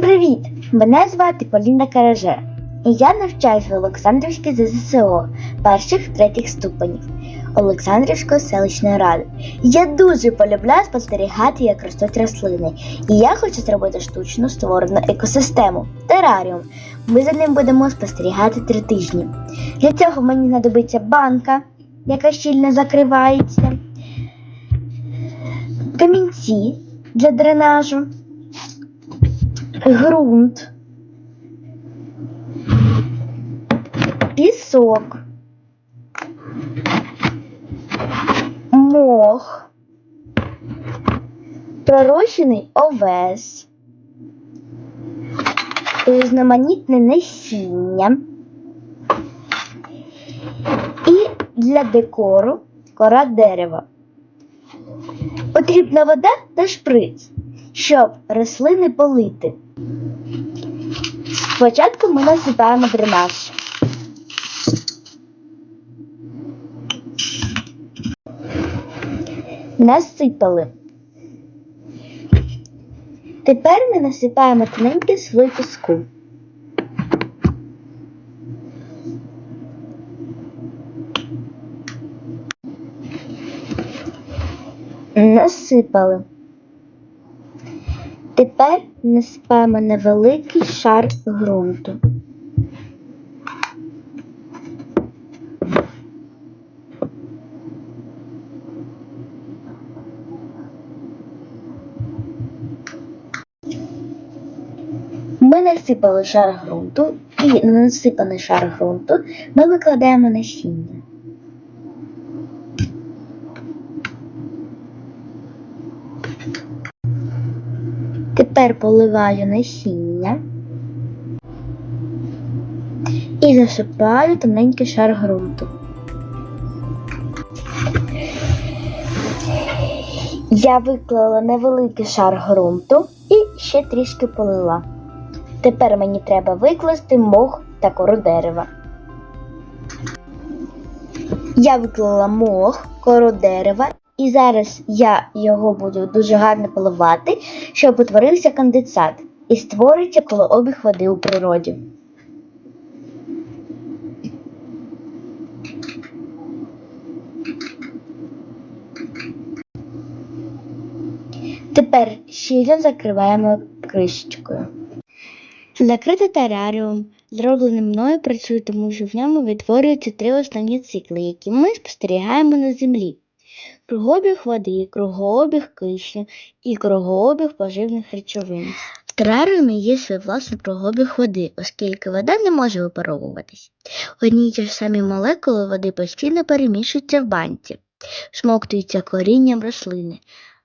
Привіт! Мене звати Поліна Караже, і я навчаюсь в Олександрівській ЗЗСО перших третіх ступенів Олександрівської селищної ради. Я дуже полюбляю спостерігати, як ростуть рослини, і я хочу зробити штучно створену екосистему тераріум. Ми за ним будемо спостерігати три тижні. Для цього мені знадобиться банка, яка щільно закривається, камінці для дренажу ґрунт, пісок, мох, пророщений овес, різноманітне насіння. І для декору кора дерева. Потрібна вода та шприц, щоб рослини полити. Спочатку ми насипаємо дренаж. Насипали. Тепер ми насипаємо тоненький слой піску. Насипали. Тепер насипаємо невеликий шар ґрунту. Ми насипали шар ґрунту і на насипаний шар ґрунту ми викладаємо насіння. Тепер поливаю насіння і засипаю тоненький шар ґрунту. Я виклала невеликий шар ґрунту і ще трішки полила. Тепер мені треба викласти мох та кору дерева. Я виклала мох, кору дерева, і зараз я його буду дуже гарно поливати, щоб утворився конденсат і створиться колообіг води у природі. Тепер щільно закриваємо кришечкою. Закритий тераріум, зроблений мною, працює, тому що в ньому відтворюються три основні цикли, які ми спостерігаємо на землі: кругообіг води, кругообіг кисню і кругообіг поживних речовин. В є свій власний кругообіг води, оскільки вода не може випаровуватись. Одні й ті ж самі молекули води постійно перемішуються в банці, смоктуються корінням рослини,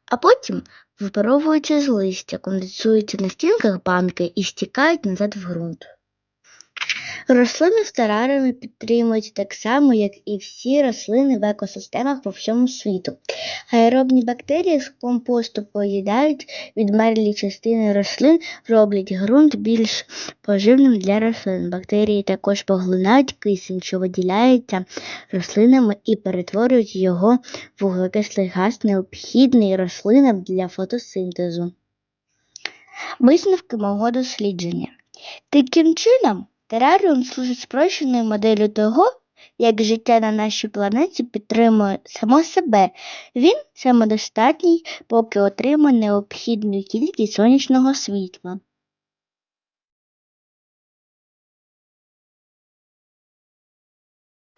а потім випаровуються з листя, конденсуються на стінках банки і стікають назад в ґрунт. Рослини в тераріумі підтримують так само, як і всі рослини в екосистемах по всьому світу. Аеробні бактерії з компосту поїдають відмерлі частини рослин, роблять ґрунт більш поживним для рослин. Бактерії також поглинають кисень, що виділяється рослинами, і перетворюють його в вуглекислий газ, необхідний рослинам для фотосинтезу. Висновки мого дослідження. Таким чином, тераріум служить спрощеною моделлю того, як життя на нашій планеті підтримує само себе. Він самодостатній, поки отримує необхідну кількість сонячного світла.